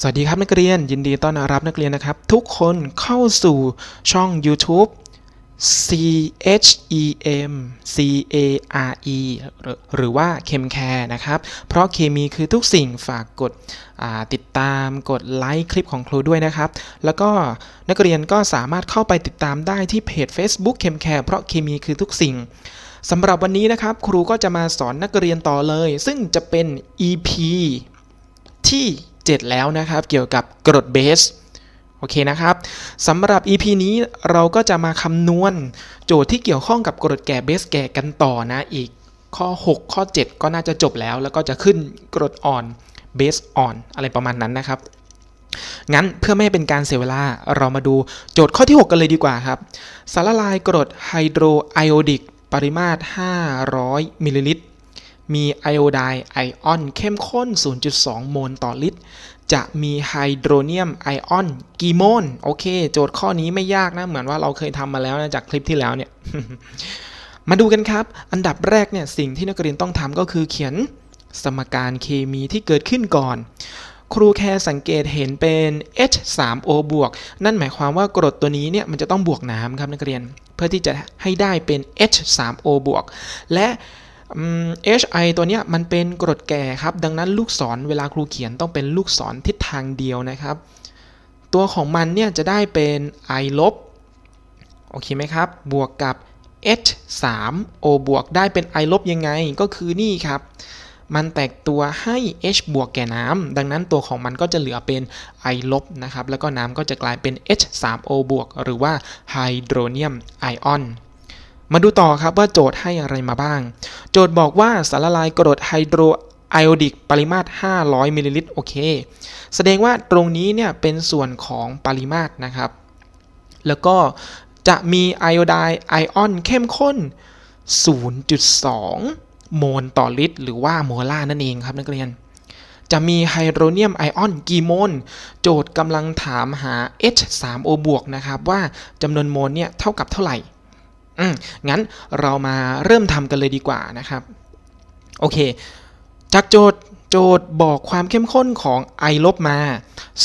สวัสดีครับนักเรียนยินดีต้อนรับนักเรียนนะครับ ทุกคนเข้าสู่ช่อง YouTube C H E M C A R E หรือว่าเคมแคร์นะครับ เพราะเคมีคือทุกสิ่งฝากกดติดตามกดไลค์คลิปของครูด้วยนะครับ แล้วก็นักเรียนก็สามารถเข้าไปติดตามได้ที่เพจ Facebook เคมแคร์เพราะเคมีคือทุกสิ่งสำหรับวันนี้นะครับ ครูก็จะมาสอนนักเรียนต่อเลย ซึ่งจะเป็น EP ที่ 7 แล้วนะครับ เกี่ยวกับกรดเบสโอเคนะครับสำหรับ EP นี้เราก็จะมาคำนวณโจทย์ที่เกี่ยวข้องกับกรดแก่เบสแก่กันต่อนะอีกข้อ 6 ข้อ 7 ก็น่าจะจบแล้ว แล้วก็จะขึ้นกรดอ่อนเบสอ่อนอะไรประมาณนั้นนะครับ งั้นเพื่อไม่ให้เป็นการเสียเวลาเรามาดูโจทย์ข้อที่ 6 กันเลยดีกว่าครับ สารละลายกรดไฮโดรไอโอดิกปริมาตร 500มิลลิลิตร มีไอโอไดไอออนเข้มข้น 0.2 โมลต่อลิตร จะมีไฮโดรเนียมไอออนกี่โมล โอเค โจทย์ข้อนี้ไม่ยากนะ เหมือนว่าเราเคยทำมาแล้วนะจากคลิปที่แล้วเนี่ย มาดูกันครับ อันดับแรกเนี่ยสิ่งที่นักเรียนต้องทำก็คือเขียนสมการเคมีที่เกิดขึ้นก่อน ครูแค่สังเกตเห็นเป็น H3O บวก นั่นหมายความว่ากรดตัวนี้เนี่ยมันจะต้องบวกน้ำครับนักเรียน เพื่อที่จะให้ได้เป็น H3O บวก และ อืม HI ตัวเนี้ยมันเป็นกรดแก่ครับ ดังนั้นลูกศรเวลาครูเขียนต้องเป็นลูกศรทิศทางเดียวนะครับ ตัวของมันเนี่ยจะได้เป็น I ลบโอเคไหมครับ บวกกับ H3O บวกได้เป็น I ลบยังไงก็คือนี่ครับ มันแตกตัวให้ H บวกแก่น้ำดังนั้นตัวของมันก็จะเหลือเป็น I ลบนะครับ แล้วก็น้ำก็จะกลายเป็น H3O บวกหรือว่าไฮโดรเนียมไอออน มาดูต่อครับว่าโจทย์ให้อะไรมาบ้าง โจทย์บอกว่าสารละลายกรดไฮโดรไอโอดิกปริมาตร 500มิลลิลิตรโอเค แสดงว่าตรงนี้เนี่ยเป็นส่วนของปริมาตรนะครับ แล้วก็จะมีไอโอไดน์ไอออนเข้มข้น 0.2 โมลต่อลิตร หรือว่าโมลาร์นั่นเองครับนักเรียน จะมีไฮโดรเนียมไอออนกี่โมล โจทย์กำลังถามหา H3O บวกนะครับว่าจำนวนโมลเนี่ยเท่ากับเท่าไหร่ อืมงั้นเรามาเริ่มทำกันเลยดีกว่านะครับ โอเค จากโจทย์โจทย์บอกความเข้มข้นของ I ลบมา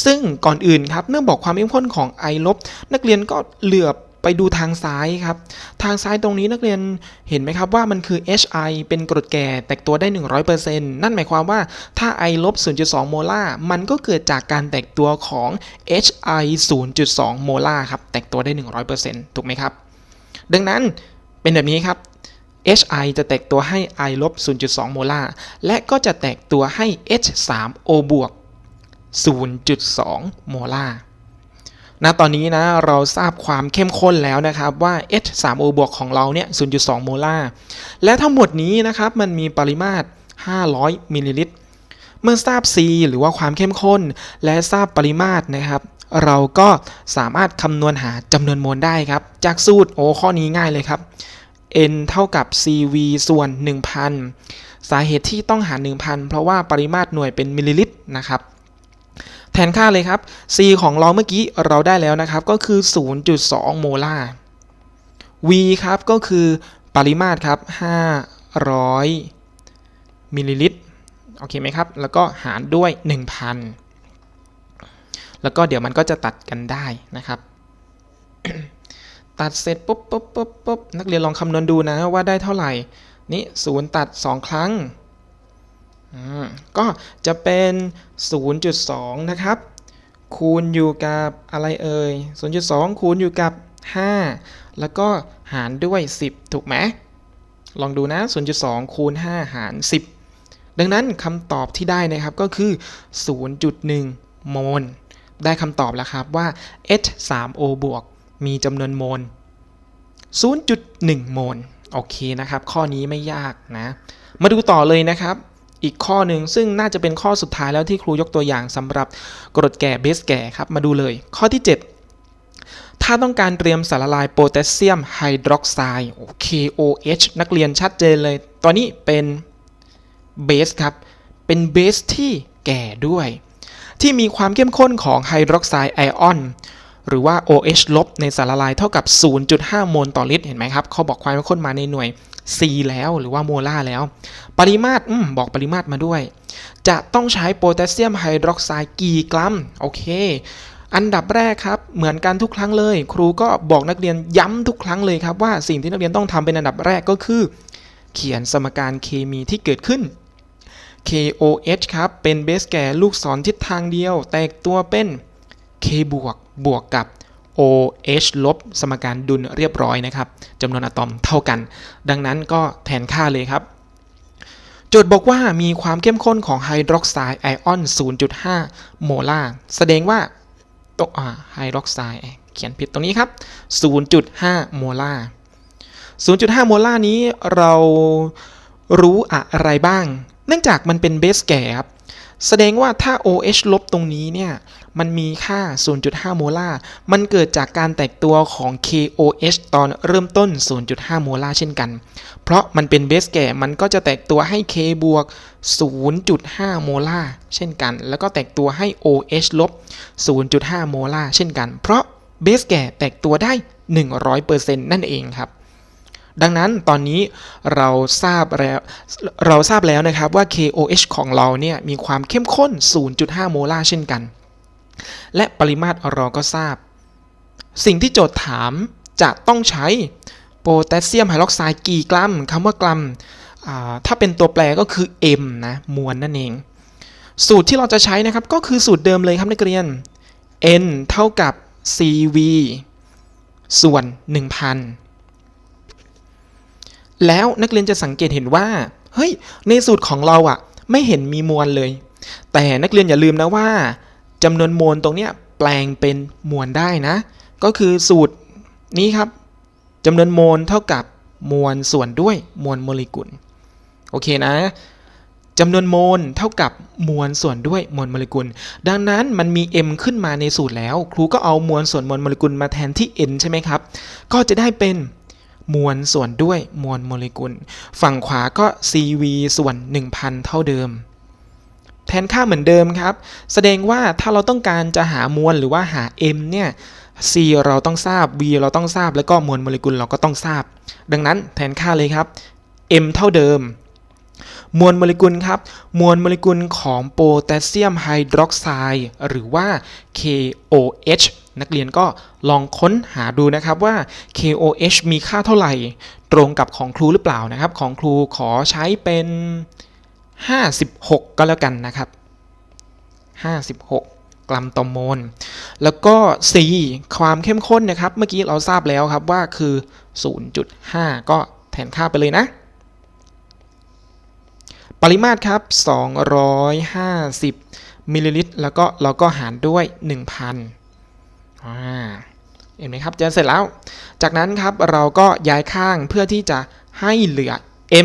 ซึ่งก่อนอื่นครับ เมื่อบอกความเข้มข้นของ I ลบ นักเรียนก็เหลือบไปดูทางซ้ายครับ ทางซ้ายตรงนี้นักเรียนเห็นไหมครับว่ามันคือ HI เป็นกรดแก่แตกตัวได้ 100%นั่นหมายความว่าถ้า I ลบ 0.2 โมลาร์มันก็เกิดจากการแตกตัวของ HI 0.2 โมลาร์ครับ แตกตัวได้ 100%ถูกไหมครับ ดังนั้นเป็นแบบนี้ครับ HI จะแตกตัวให้ I ลบ 0.2 โมลาร์ และก็จะแตกตัวให้ H3O บวก 0.2 โมลาร์ณตอนนี้นะเราทราบความเข้มข้นแล้วนะครับว่า H3O บวกของเราเนี่ย 0.2 โมลาร์ และทั้งหมดนี้นะครับมันมีปริมาตร 500 มิลลิลิตร เมื่อทราบ C หรือว่าความเข้มข้น และทราบปริมาตรนะครับ เราก็สามารถคำนวณหาจำนวนโมลได้ครับ จากสูตรโอ้ข้อนี้ง่ายเลยครับ n เท่ากับ cv ส่วน 1,000 สาเหตุที่ต้องหาร1,000 เพราะว่าปริมาตรหน่วยเป็นมิลลิลิตรนะครับ แทนค่าเลยครับ c ของเราเมื่อกี้เราได้แล้วนะครับ ก็คือ 0.2 โมลาร์ v ครับก็คือปริมาตรครับ 500 มิลลิลิตร โอเคไหมครับ แล้วก็หารด้วย 1,000 แล้วก็เดี๋ยวมันก็จะตัดกันได้นะครับ ตัดเสร็จปุ๊บปุ๊บปุ๊บปุ๊บนักเรียนลองคำนวณดูนะว่าได้เท่าไหร่ นี่ศูนย์ตัด 2 ครั้ง ก็จะเป็น 0.2 นะครับ คูณอยู่กับอะไรเอ่ย 0.2 คูณอยู่กับ 5 แล้วก็หารด้วย 10 ถูกไหม ลองดูนะ 0.2 คูณ 5 หาร 10 ดังนั้นคำตอบที่ได้นะครับก็คือ 0.1 โมล ได้คำตอบแล้วครับว่า H3O บวกมีจำนวนโมล 0.1 โมล โอเคนะครับ ข้อนี้ไม่ยากนะ มาดูต่อเลยนะครับ อีกข้อหนึ่งซึ่งน่าจะเป็นข้อสุดท้ายแล้วที่ครูยกตัวอย่างสำหรับกรดแก่เบสแก่ครับมาดูเลย ข้อที่ 7ถ้าต้องการเตรียมสารละลายโพแทสเซียมไฮดรอกไซด์ KOH นักเรียนชัดเจนเลยตัวนี้เป็นเบสครับ เป็นเบสที่แก่ด้วย ที่มีความเข้มข้นของไฮดรอกไซด์ไอออนหรือว่า OH ลบในสารละลายเท่ากับ 0.5 โมลต่อลิตร เห็นไหมครับ เขาบอกความเข้มข้นมาในหน่วย C แล้วหรือว่าโมลาร์แล้ว ปริมาตรอมบอกปริมาตรมาด้วย จะต้องใช้โพแทสเซียมไฮดรอกไซด์กี่กรัม โอเค อันดับแรกครับ เหมือนกันทุกครั้งเลย ครูก็บอกนักเรียนย้ำทุกครั้งเลยครับว่าสิ่งที่นักเรียนต้องทำเป็นอันดับแรกก็คือ เขียนสมการเคมีที่เกิดขึ้น KOH ครับ เป็นเบสแก่ลูกศรทิศทางเดียว แตกตัวเป็น K บวกบวกกับ OH ลบสมการดุลเรียบร้อยนะครับจำนวนอะตอมเท่ากัน ดังนั้นก็แทนค่าเลยครับ โจทย์บอกว่ามีความเข้มข้นของไฮดรอกไซด์ไอออน 0.5 โมลาร์แสดงว่าตัวไฮดรอกไซด์เขียนผิดตรงนี้ครับ 0.5 โมลาร์0.5 โมลาร์นี้เรารู้อะไรบ้าง เนื่องจากมันเป็นเบสแก่ครับ แสดงว่าถ้า OH ลบตรงนี้เนี่ย มันมีค่า 0.5 โมลาร์ มันเกิดจากการแตกตัวของ KOH ตอนเริ่มต้น 0.5 โมลาร์เช่นกัน เพราะมันเป็นเบสแก่ มันก็จะแตกตัวให้ K บวก 0.5 โมลาร์เช่นกัน แล้วก็แตกตัวให้ OH ลบ 0.5 โมลาร์เช่นกัน เพราะเบสแก่แตกตัวได้ 100%นั่นเองครับ ดังนั้นตอนนี้เราทราบแล้วเราทราบแล้วนะครับว่า KOH ของเราเนี่ยมีความเข้มข้น 0.5 โมลาร์เช่นกัน และปริมาตรเราก็ทราบ สิ่งที่โจทย์ถามจะต้องใช้โพแทสเซียมไฮดรอกไซด์กี่กรัมคำว่ากรัมถ้าเป็นตัวแปรก็คือ m นะมวลนั่นเอง สูตรที่เราจะใช้นะครับก็คือสูตรเดิมเลยครับนักเรียน n เท่ากับ cv ส่วน 1000 แล้วนักเรียนจะสังเกตเห็นว่า เฮ้ย ในสูตรของเราอะ่ะ ไม่เห็นมีมวลเลย แต่นักเรียนอย่าลืมนะว่าจำนวนโมลตรงเนี้ยแปลงเป็นมวลได้นะ ก็คือสูตรนี้ครับจำนวนโมลเท่ากับมวลส่วนด้วยมวลโมเลกุล โอเคนะจำนวนโมลเท่ากับมวลส่วนด้วยมวลโมเลกุล ดังนั้นมันมี m ขึ้นมาในสูตรแล้ว ครูก็เอามวลส่วนมวลโมเลกุลมาแทนที่ n ใช่ไหมครับ ก็จะได้เป็น มวลส่วนด้วยมวลโมเลกุล ฝั่งขวาก็ cv ส่วน 1000 เท่าเดิม แทนค่าเหมือนเดิมครับ แสดงว่าถ้าเราต้องการจะหามวลหรือว่าหา m เนี่ย c เราต้องทราบ v เราต้องทราบแล้วก็มวลโมเลกุลเราก็ต้องทราบ ดังนั้นแทนค่าเลยครับ m เท่าเดิม มวลโมเลกุลครับ มวลโมเลกุลของโพแทสเซียมไฮดรอกไซด์หรือว่า KOH นักเรียนก็ลองค้นหาดูนะครับว่า KOH มีค่าเท่าไหร่ ตรงกับของครูหรือเปล่านะครับ ของครูขอใช้เป็น 56 ก็แล้วกันนะครับ 56กรัมต่อโมล แล้วก็ C ความเข้มข้นนะครับ เมื่อกี้เราทราบแล้วครับว่าคือ 0.5 ก็แทนค่าไปเลยนะ ปริมาตรครับ 250 มิลลิลิตร แล้วก็เราก็หารด้วย 1,000 เห็นไหมครับจะเสร็จแล้ว จากนั้นครับเราก็ย้ายข้างเพื่อที่จะให้เหลือ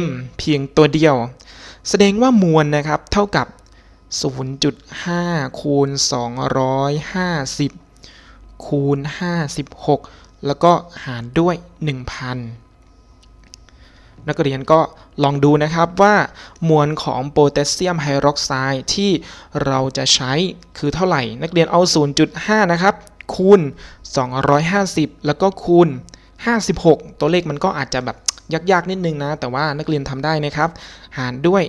m เพียงตัวเดียว แสดงว่ามวลนะครับเท่ากับ 0.5 คูณ 250 คูณ 56 แล้วก็หารด้วย 1,000 นักเรียนก็ลองดูนะครับว่ามวลของโพแทสเซียมไฮดรอกไซด์ที่เราจะใช้คือเท่าไหร่ นักเรียนเอา 0.5 นะครับ คูณ 250 แล้วก็คูณ 56 ตัวเลขมันก็อาจจะแบบยากๆนิดนึงนะ แต่ว่านักเรียนทำได้นะครับ หารด้วย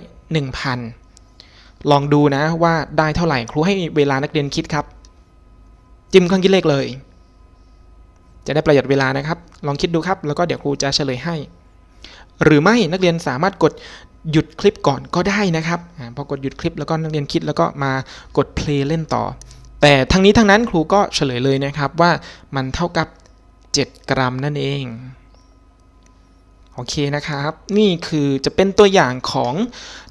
1,000 ลองดูนะว่าได้เท่าไหร่ ครูให้เวลานักเรียนคิดครับ จิ้มเครื่องคิดเลขเลย จะได้ประหยัดเวลานะครับ ลองคิดดูครับ แล้วก็เดี๋ยวครูจะเฉลยให้ หรือไม่นักเรียนสามารถกดหยุดคลิปก่อนก็ได้นะครับอพอกดหยุดคลิปแล้วก็นักเรียนคิดแล้วก็มากดเพลย์เล่นต่อ แต่ทั้งนี้ทั้งนั้นครูก็เฉลยเลยนะครับว่ามันเท่ากับ 7 กรัมนั่นเอง โอเคนะครับ นี่คือจะเป็นตัวอย่างของ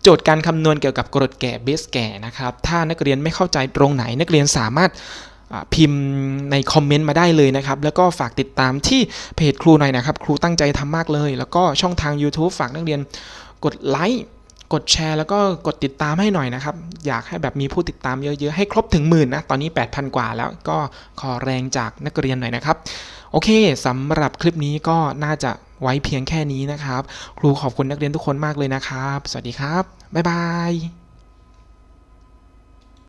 โจทย์การคำนวณเกี่ยวกับกรดแก่เบสแก่นะครับ ถ้านักเรียนไม่เข้าใจตรงไหนนักเรียนสามารถพิมพ์ในคอมเมนต์มาได้เลยนะครับ แล้วก็ฝากติดตามที่เพจครูหน่อยนะครับ ครูตั้งใจทำมากเลย แล้วก็ช่องทาง YouTube ฝากนักเรียนกดไลค์ กดแชร์แล้วก็กดติดตามให้หน่อยนะครับ อยากให้แบบมีผู้ติดตามเยอะๆ ให้ครบถึงหมื่นนะ ตอนนี้ 8,000 กว่าแล้วก็ขอแรงจากนักเรียนหน่อยนะครับ โอเคสำหรับคลิปนี้ก็น่าจะไว้เพียงแค่นี้นะครับ ครูขอบคุณนักเรียนทุกคนมากเลยนะครับ สวัสดีครับ บ๊ายบาย